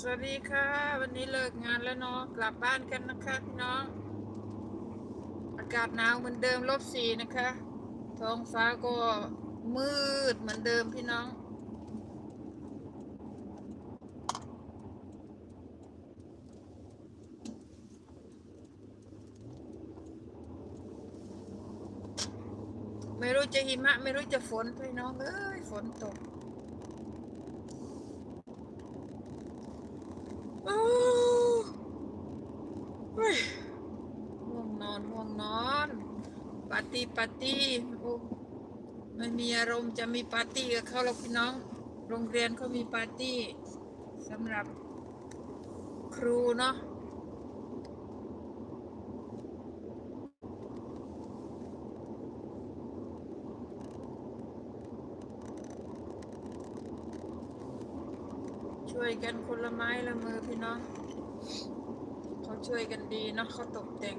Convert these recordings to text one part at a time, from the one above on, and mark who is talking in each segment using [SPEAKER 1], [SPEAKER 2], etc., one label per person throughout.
[SPEAKER 1] สวัสดีค่ะ วันนี้เลิกงานแล้วเนาะกลับบ้านกันนะคะพี่น้อง อากาศหนาวเหมือนเดิมลบสี่นะคะ ท้องฟ้าก็มืดเหมือนเดิมพี่น้องไม่รู้จะหิมะ ไม่รู้จะฝนพี่น้องเอ้ยฝนตก โอ้เฮ้ยง่วงนอนง่วงนอนปาร์ตี้ปาร์ตี้โอ้ไม่มีอารมณ์จะมีปาร์ตี้กับเขาหรอกพี่น้อง โรงเรียนเขามีปาร์ตี้สำหรับครูเนาะช่วยกันคนละไม้ละมือพี่น้องเขาช่วยกันดีเนาะเขาตกแต่ง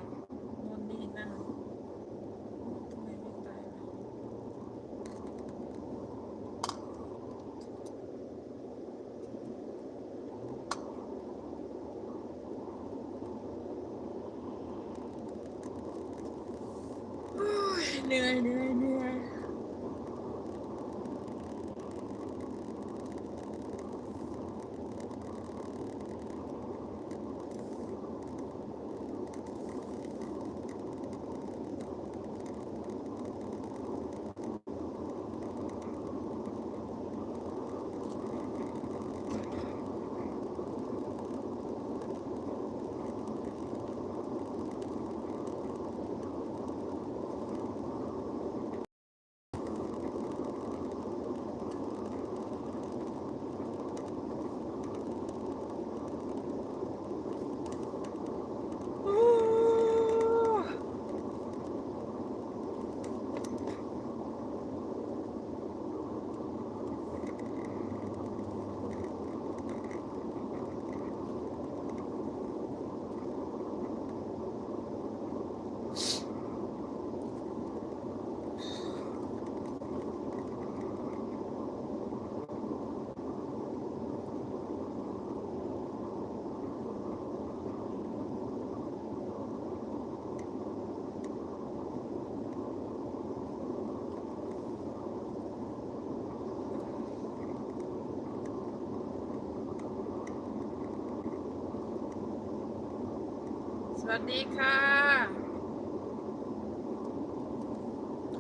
[SPEAKER 1] วัสดีค่ะ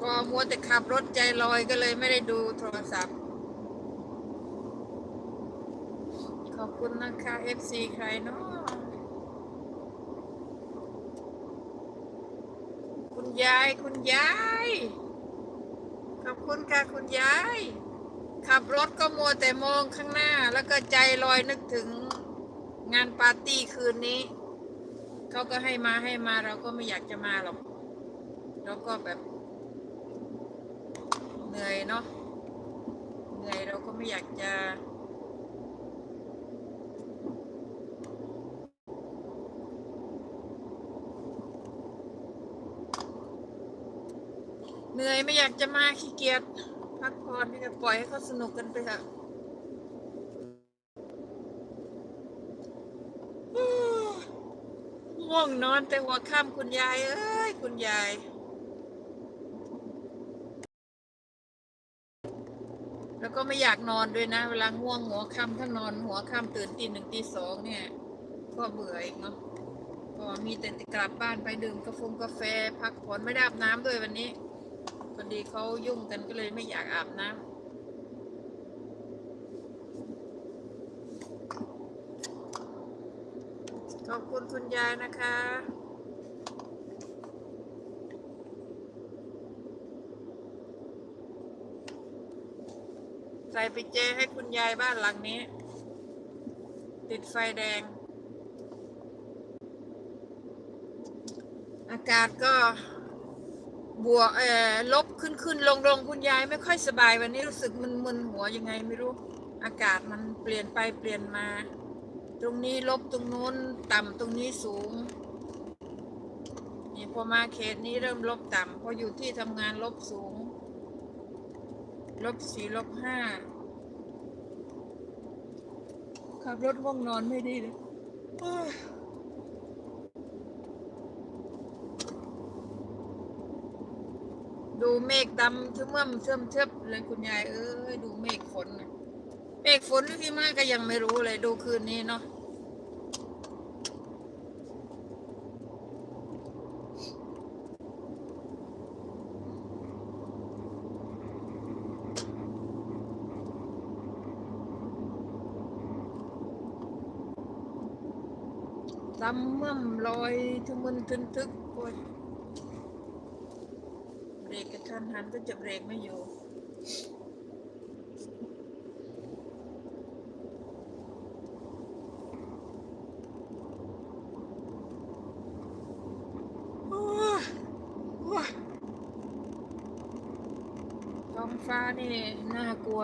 [SPEAKER 1] ก็มัวแต่ขับรถใจลอยก็เลยไม่ได้ดูโทรศัพท์ ขอบคุณนะคะ FC ใครเนาะคุณยาย คุณยาย ขอบคุณค่ะ คุณยาย ขับรถก็มัวแต่มองข้างหน้า แล้วก็ใจลอยนึกถึงงานปาร์ตี้คืนนี้ เขาก็ให้มาให้มาเราก็ไม่อยากจะมาหรอกเราก็แบบเหนื่อยเนาะเหนื่อยเราก็ไม่อยากจะเหนื่อยไม่อยากจะมาขี้เกียจพักผ่อนที่จะปล่อยให้เขาสนุกกันไปเถอะ ง่วงนอนแต่หัวค่ำคุณยาย เอ้ย คุณยายแล้วก็ไม่อยากนอนด้วยนะ เวลาง่วงหัวค่ำถ้านอนหัวค่ำตื่นตีหนึ่งตีสองเนี่ย ก็เบื่ออีกเนาะก็มีแต่กลับบ้านไปดื่มกาแฟกาแฟ พักผ่อนไม่ได้อาบน้ำด้วยวันนี้พอดีเขายุ่งกันก็เลยไม่อยากอาบน้ำ ข อบคุณคุณยายนะคะ ใส่ไปเจให้คุณยายบ้านหลังนี้ ติดไฟแดง อากาศก็บวกเอ่อลบขึ้นขึ้นลงลงคุณยายไม่ค่อยสบายวันนี้รู้สึกมึนมึนหัวยังไงไม่รู้ อากาศมันเปลี่ยนไปเปลี่ยนมา ตรงนี้ลบตรงนู้นต่ำตรงนี้สูง นี่พอมาเขตนี้เริ่มลบต่ำพออยู่ที่ทำงานลบสูง ลบสี่ลบห้าขับรถง่วงนอนไม่ดีเลยดูเมฆดำเชื่อมเชื่อมเชิบเลยคุณยายเอ้ยดูเมฆฝ เมฆฝนหรือพี่มากก็ยังไม่รู้เลยดูคืนนี้เนาะดำเมื่อมลอยทุมึนทึนทึกโอ้ยเบรกกระทันหันก็จะเบรกไม่อยู่ โอ้ยโอ้ย ท้องฟ้านี่น่ากลัว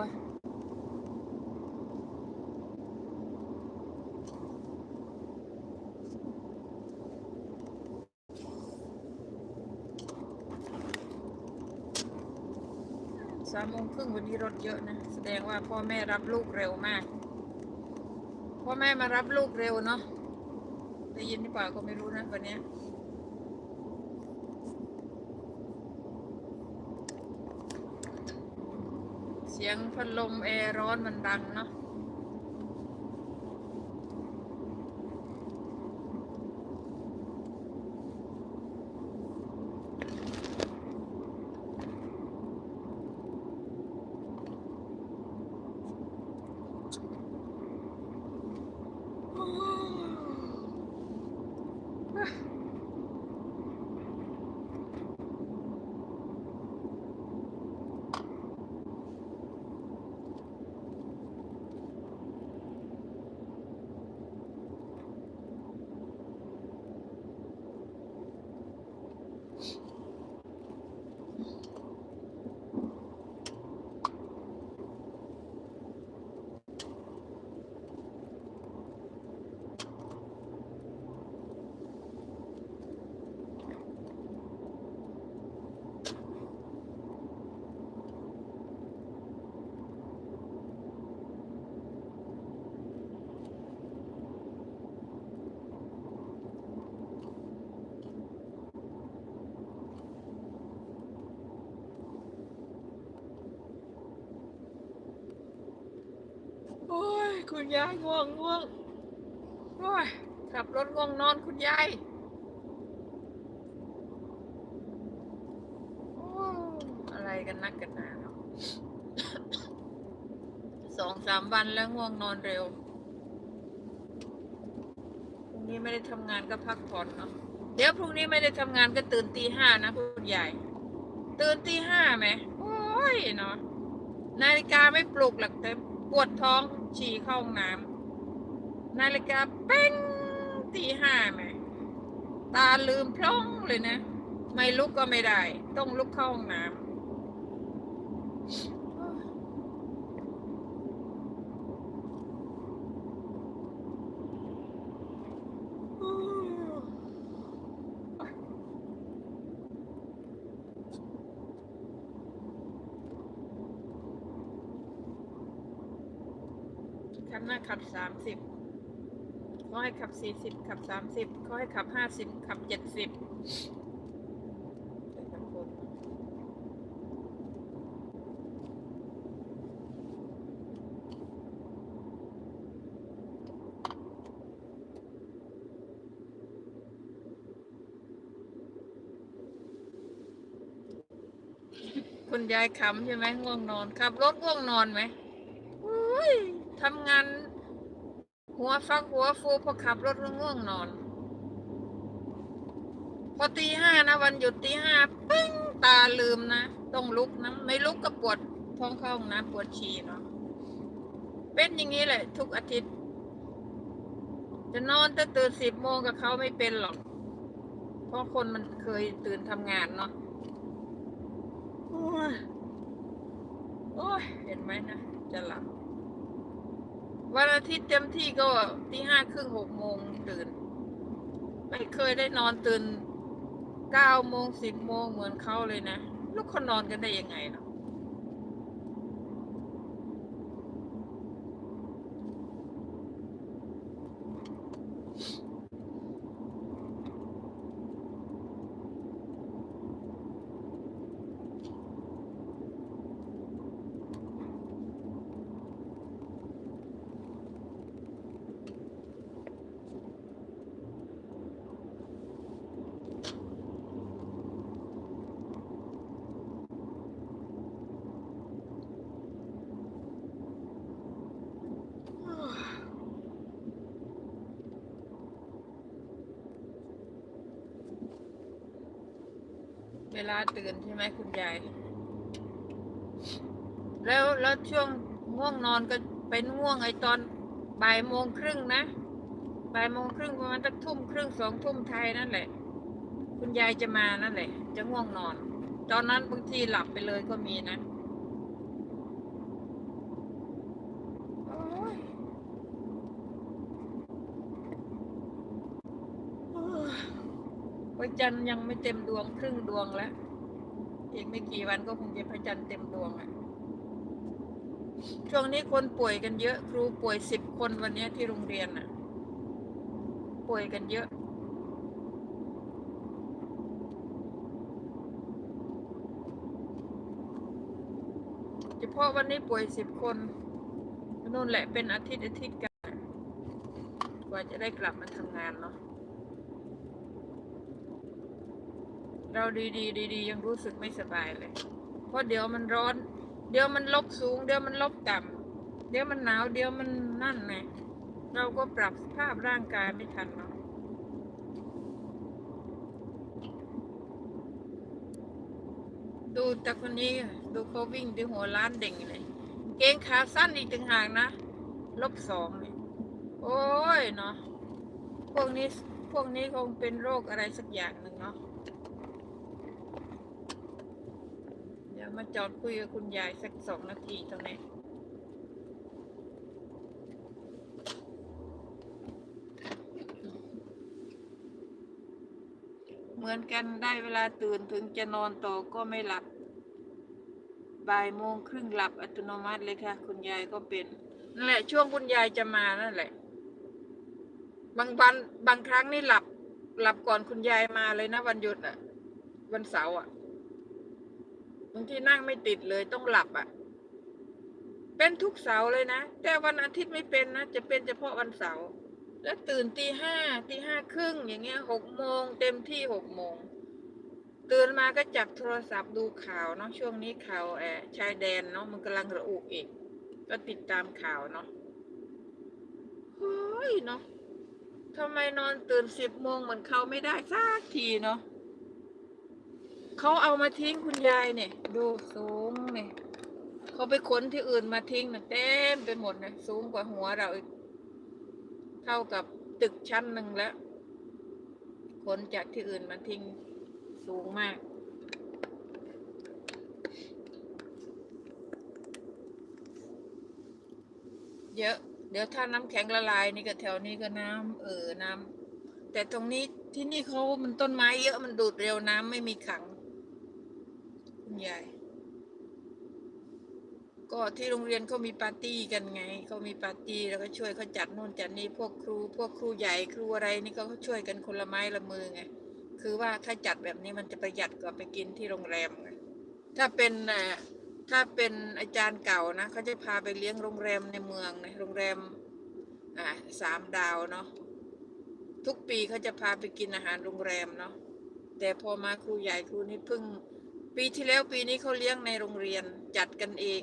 [SPEAKER 1] สามโมงครึ่งวันนี้รถเยอะนะ แสดงว่าพ่อแม่รับลูกเร็วมาก พ่อแม่มารับลูกเร็วเนาะได้ยินหรือเปล่าก็ไม่รู้นะวันเนี้ สียงพัดลมแอร์ร้อนมันดังเนาะโอ้ย คุณยายง่วงง่วงโอ้ยขับรถง่วงนอนคุณยายโอ้อะไรกันนักกันหนาเนาะสองสามวันแล้วง่วงนอนเร็วพรุ่งนี้ไม่ได้ทำงานก็พักผ่อนเนาะเดี๋ยวพรุ่งนี้ไม่ได้ทำงานก็ตื่นตีห้านะคุณยายตื่นตีห้าไหมโอ้ยเนาะนาฬิกาไม่ปลุกหรอกแต่ปวดท้อง ฉี่เข้าห้องน้ำนาฬิกาเป้งตีห้าไหมตาลืมพล่องเลยนะ ไม่ลุกก็ไม่ได้ ต้องลุกเข้าห้องน้ำ คันหน้า ขับสามสิบเขาให้ขับสี่สิบขับสามสิบเขาให้ขับห้าสิบขับเจ็ดสิบคุณยายขำใช่ไหมง่วงนอนขับรถง่วงนอนไหมทำงาน หัวฟักหัวฟูพอขับรถง่วงนอน พอตีห้านะวันหยุดตีห้าปิ้งตาลืมนะ ต้องลุกนะไม่ลุกก็ปวดท้องเข้าห้องน้ำปวดฉี่เนาะเป็นอย่างนี้แหละ ทุกอาทิตย์ จะนอนแต่ตื่นสิบโมงกับเขาไม่เป็นหรอก เพราะคนมันเคยตื่นทำงานเนาะโอ้ยเห็นไหมนะ จะหลับ วันอาทิตย์เต็มที่ก็ที่ห้าครึ่งหกโมงตื่น ไม่เคยได้นอนตื่นเก้าโมงสิบโมงเหมือนเขาเลยนะ ลูกคนนอนกันได้ยังไงเนาะ เว ลาตื่นใช่ไหมคุณยาย แล้วแล้วช่วงง่วงนอนก็เป็นง่วงไอตอนบ่ายโมงครึ่งนะบ่ายโมงครึ่งประมาณสักทุ่มครึ่งสองทุ่มไทยนั่นแหละ คุณยายจะมานั่นแหละ จะง่วงนอน ตอนนั้นบางทีหลับไปเลยก็มีนะโอ้ยโอ้ยพระ จันทร์ยังไม่เต็มดวงครึ่งดวงแล้วอีกไม่กี่วันก็คงจะพระจันทร์เต็มดวงอะช่วงนี้คนป่วยกันเยอะ ครูป่วยสิบคนวันนี้ที่โรงเรียนน่ะป่วยกันเยอะเฉพาะวันนี้ป่วยสิบคนนู่นแหละเป็นอาทิตย์อาทิตย์กันกว่าจะได้กลับมาทำงานเนาะ เราดีดีดีดีๆยังรู้สึกไม่สบายเลย เพราะเดี๋ยวมันร้อน เดี๋ยวมันลบสูง เดี๋ยวมันลบต่ำเดี๋ยวมันหนาว เดี๋ยวมันนั่นไงเราก็ปรับสภาพร่างกายไม่ทันเนาะดูแต่คนนี้ดูเขาวิ่งที่หัวล้านเด่งเลย เกงขาสั้นอีกต่างหากนะ ลบสองเลยโอ้ยเนาะพวกนี้พวกนี้คงเป็นโรคอะไรสักอย่างหนึ่งเนาะ เดี๋ยว มาจอดคุยกับคุณยายสักสองนาทีตรงนี้เหมือนกันได้เวลาตื่นถึงจะนอนต่อก็ไม่หลับ บ่ายโมงครึ่งหลับอัตโนมัติเลยค่ะ คุณยายก็เป็นนั่นแหละ ช่วงคุณยายจะมานั่นแหละ บางวันบางครั้งนี่หลับ หลับก่อนคุณยายมาเลยนะวันหยุดอะวันเสาร์อะ บางทีนั่งไม่ติดเลยต้องหลับอะ เป็นทุกเสาร์เลยนะ แต่วันอาทิตย์ไม่เป็นนะ จะเป็นเฉพาะวันเสาร์แล้วตื่นตีห้าตีห้าครึ่งอย่างเงี้ยหกโมงเต็มที่หกโมงตื่นมาก็จับโทรศัพท์ดูข่าวเนาะช่วงนี้ข่าวแอชายแดนเนาะมันกำลังระอุอีก ก็ติดตามข่าวเนาะเฮ้ยเนาะทำไมนอนตื่นสิบโมงเหมือนเขาไม่ได้สักทีเนาะ เขาเอามาทิ้งคุณยายเนี่ย ดูสูงเนี่ยเขาไปขนที่อื่นมาทิ้งนะเต็มไปหมดนะสูงกว่าหัวเราอีกเท่ากับตึกชั้นหนึ่งแล้วขนจากที่อื่นมาทิ้งสูงมาก เยอะ เดี๋ยวถ้าน้ำแข็งละลายนี่ก็แถวนี้ก็น้ำเออน้ำแต่ตรงนี้ที่นี่เขามันต้นไม้เยอะมันดูดเร็วน้ำไม่มีขัง คุณยายก็ที่โรงเรียนเขามีปาร์ตี้กันไงเขามีปาร์ตี้แล้วก็ช่วยเขาจัดนู่นจัดนี่พวกครู พวกครูใหญ่ครูอะไรนี่ก็เขาช่วยกันคนละไม้ละมือไงคือว่าถ้าจัดแบบนี้มันจะประหยัดกว่าไปกินที่โรงแรมไงถ้าเป็นถ้าเป็นอาจารย์เก่านะเขาจะพาไปเลี้ยงโรงแรมในเมืองนะโรงแรมอ่าสามดาวเนาะทุกปีเขาจะพาไปกินอาหารโรงแรมเนาะแต่พอมาครูใหญ่ครูนี่เพิ่ง ปีที่แล้วปีนี้เขาเลี้ยงในโรงเรียนจัดกันเอง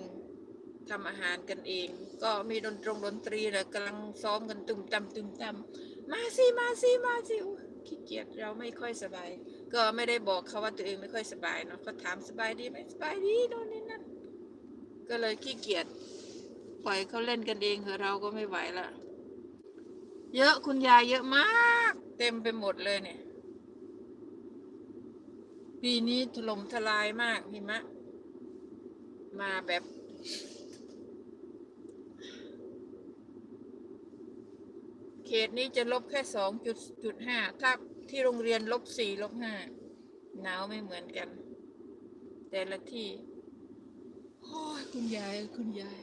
[SPEAKER 1] ทำอาหารกันเอง ก็มีดนตรงดนตรีนะกำลังซ้อมกันตุ้มตำตุ้มตำมาสิมาสิมาสิขี้เกียจเราไม่ค่อยสบาย ก็ไม่ได้บอกเขาว่าตัวเองไม่ค่อยสบายเนาะก็ถามสบายดีไหมสบายดีโน่นนี่นั่นก็เลยขี้เกียจปล่อยเขาเล่นกันเองเถอะเราก็ไม่ไหวละเยอะคุณยายเยอะมาก เต็มไปหมดเลยเนี่ย ปีนี้ถล่มทลายมากหิมะ มาแบบ เขตนี้จะลบแค่สองจุดจุดห้าถ้าที่โรงเรียนลบสี่ลบห้าหนาวไม่เหมือนกัน แต่ละที่โอ้ยคุณยายคุณยาย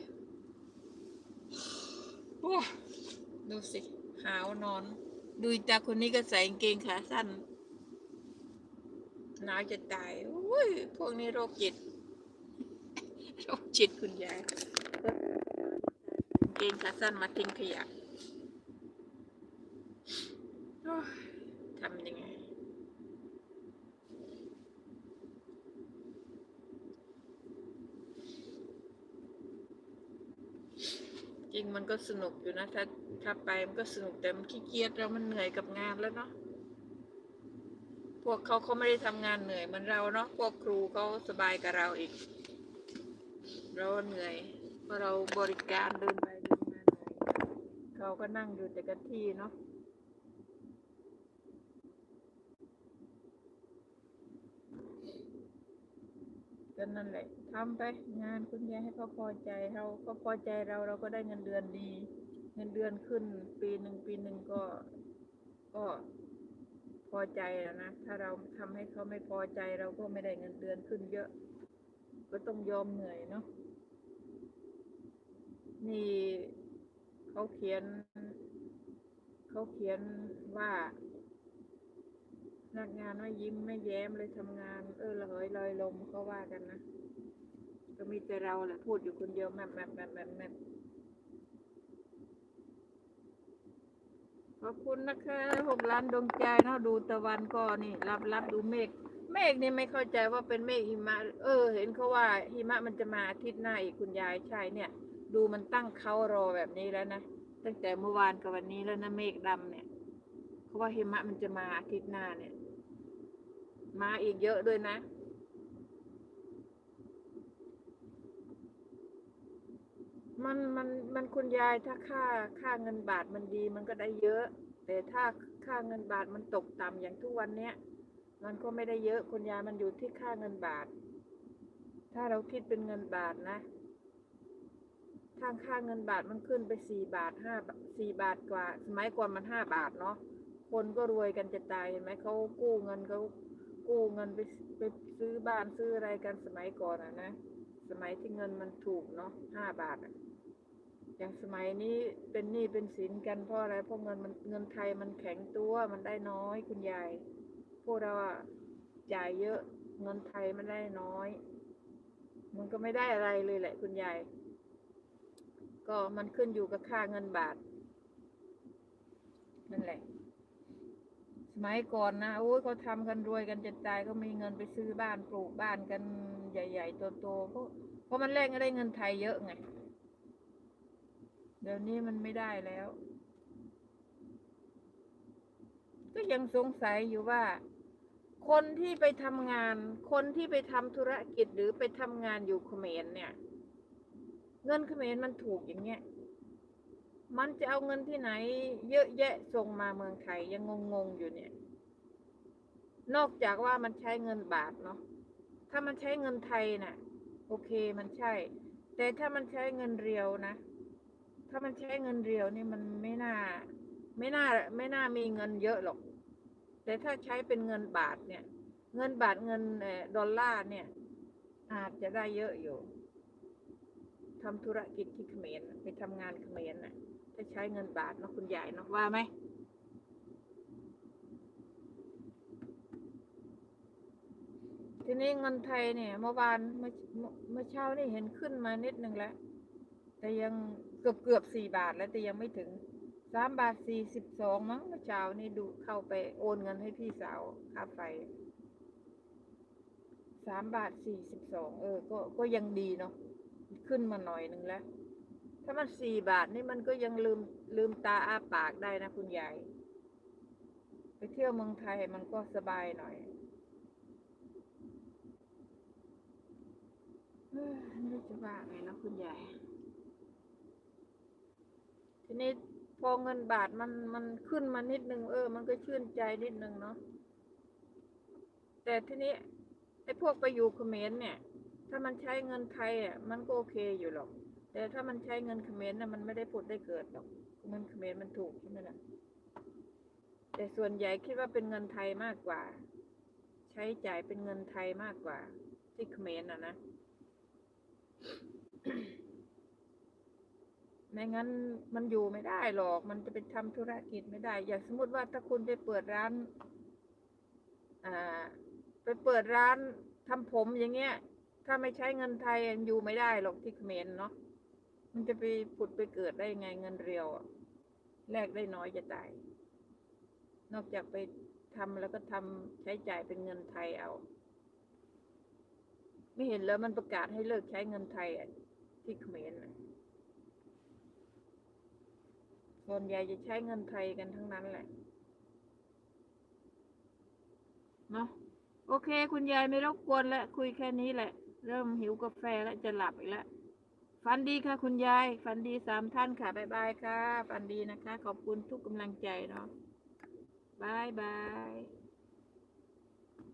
[SPEAKER 1] โอ้ดูสิ หาวนอน ดูตาคนนี้ก็ใส่กางเกงขาสั้น หนาวจะตายโอ้ยพวกนี้โรคจิต โรคจิตคุณยายกางเกงขาสั้นมาทิ้งขยะทำยังไง จริงมันก็สนุกอยู่นะ ถ้าถ้าไปมันก็สนุกแต่มันขี้เกียจเรามันเหนื่อยกับงานแล้วเนาะ วกเขาเขาไม่ได้ทำงานเหนื่อยเหมือนเราเนาะพวกครูเขาสบายกับเราอีก เราเหนื่อยเพราะเราบริการเดินไปเดินมาเหนื่อยเขาก็นั่งอยู่แต่กับที่เนาะก็นั่นแหละทำไปงานคุณยายให้เขาพอใจเราเขาพอใจเราเราก็ได้เงินเดือนดี เงินเดือนขึ้น ปีหนึ่งปีหนึ่งก็ ก็ พอใจแล้วนะ ถ้าเราทำให้เขาไม่พอใจเราก็ไม่ได้เงินเดือนขึ้นเยอะ ก็ต้องยอมเหนื่อยเนาะนี่เขาเขียน เขาเขียนว่าพนักงานไม่ยิ้มไม่แย้มเลยทำงาน เออระเหยลอยลมเขาว่ากันนะ ก็มีแต่เราแหละพูดอยู่คนเดียวแมบแมบแมบแมบแมบ ขอบคุณนะคะหกล้านดวงใจเนาะดูตะวันก็นี่ รับรับดูเมฆเมฆนี่ไม่เข้าใจว่าเป็นเมฆหิมะ เออ เห็นเขาว่าหิมะมันจะมาอาทิตย์หน้าอีกคุณยายใช่เนี่ย ดูมันตั้งเขารอแบบนี้แล้วนะตั้งแต่เมื่อวานกับวันนี้แล้วนะเมฆดำเนี่ยเขาว่าหิมะมันจะมาอาทิตย์หน้าเนี่ย มาอีกเยอะด้วยนะ มันมันมันคุณยายถ้าค่าค่าเงินบาทมันดีมันก็ได้เยอะ แต่ถ้าค่าเงินบาทมันตกต่ำอย่างทุกวันเนี้ยมันก็ไม่ได้เยอะคุณยายมันอยู่ที่ค่าเงินบาท ถ้าเราคิดเป็นเงินบาทนะทางค่าเงินบาทมันขึ้นไปสี่บาทห้าสี่บาทกว่า สมัยก่อนมันห้าบาทเนาะคนก็รวยกันจะตายเห็นไหมเขากู้เงินเขากู้เงินไปไปซื้อบ้านซื้ออะไรกันสมัยก่อนอะนะ สมัยที่เงินมันถูกเนาะห้าบาทอะ อย่างสมัยนี้เป็นหนี้เป็นสินกันเพราะอะไรเพราะเงินมันเงินไทยมันแข็งตัวมันได้น้อยคุณยายพวกเราอะจ่ายเยอะเงินไทยมันได้น้อย มันก็ไม่ได้อะไรเลยแหละ คุณยายก็มันขึ้นอยู่กับค่าเงินบาทนั่นแหละ สมัยก่อนนะโอ้ยเขาทำกันรวยกันจะตายก็มีเงินไปซื้อบ้านปลูกบ้านกันใหญ่ ๆ โตๆเพราะเพราะมันแลกก็ได้เงินไทยเยอะไง เดี๋ยวนี้มันไม่ได้แล้ว ก็ยังสงสัยอยู่ว่า คนที่ไปทำงาน คนที่ไปทำธุรกิจหรือไปทำงานอยู่เขมรเนี่ย เงินเขมรมันถูกอย่างเงี้ย มันจะเอาเงินที่ไหน เยอะแยะส่งมาเมืองไทยยังงงๆอยู่เนี่ย นอกจากว่ามันใช้เงินบาทเนาะ ถ้ามันใช้เงินไทยน่ะ โอเคมันใช่ แต่ถ้ามันใช้เงินเรียวนะ ถ้ามันใช้เงินเรียวนี่มันไม่น่า ไม่น่าไม่น่ามีเงินเยอะหรอก แต่ถ้าใช้เป็นเงินบาทเนี่ย เงินบาทเงินดอลลาร์เนี่ย อาจจะได้เยอะอยู่ทำธุรกิจที่เขมรไปทำงานเขมรน่ะถ้าใช้เงินบาทเนาะคุณใหญ่เนาะว่าไหมทีนี้เงินไทยเนี่ยเมื่อวานเมื่อเมื่อเช้านี่เห็นขึ้นมานิดนึงแล้ว แต่ยัง เกือบเกือบสี่บาทแล้วแต่ยังไม่ถึงสามบาทสี่สิบสองมั้งเมื่อเช้านี่ดูเข้าไปโอนเงินให้พี่สาวค่าไฟสามบาทสี่สิบสองเออ ก็ก็ยังดีเนาะขึ้นมาหน่อยหนึ่งแล้ว ถ้ามันสี่บาทนี่มันก็ยังลืมลืมตาอ้าปากได้นะคุณยายไปเที่ยวเมืองไทยมันก็สบายหน่อยเอ้ยไม่รู้จะว่าไงนะคุณยาย ทีนี้พอเงินบาทมันมันขึ้นมานิดนึงเออ มันก็ชื่นใจนิดนึงเนาะแต่ทีนี้ไอ้พวกไปอยู่เขมรเนี่ย ถ้ามันใช้เงินไทยอะมันก็โอเคอยู่หรอก แต่ถ้ามันใช้เงินเขมรน่ะมันไม่ได้ผุดได้เกิดหรอกเงินเขมรมันถูกใช่ไหมล่ะแต่ส่วนใหญ่คิดว่าเป็นเงินไทยมากกว่า ใช้จ่ายเป็นเงินไทยมากกว่าที่เขมรน่ะนะ ไม่งั้นมันอยู่ไม่ได้หรอก มันจะไปทำธุรกิจไม่ได้ อย่างสมมติว่าถ้าคุณไปเปิดร้านอ่าไปเปิดร้านทำผมอย่างเงี้ย ถ้าไม่ใช้เงินไทยอยู่ไม่ได้หรอกที่เขมรเนาะ มันจะไปผุดไปเกิดได้ยังไงเงินเรียวแลกได้น้อยจะตาย นอกจากไปทำแล้วก็ทำใช้จ่ายเป็นเงินไทยเอา ไม่เห็นแล้วมันประกาศให้เลิกใช้เงินไทยที่เขมรนะ ส่วนใหญ่จะใช้เงินไทยกันทั้งนั้นแหละ เนาะโอเค คุณยายไม่รบกวนแล้วคุยแค่นี้แหละ เริ่มหิวกาแฟแล้วจะหลับอีกแล้วฝันดีค่ะ คุณยายฝันดีสามท่านค่ะบ๊ายบายค่ะฝันดีนะคะ ขอบคุณทุกกำลังใจเนาะบายบาย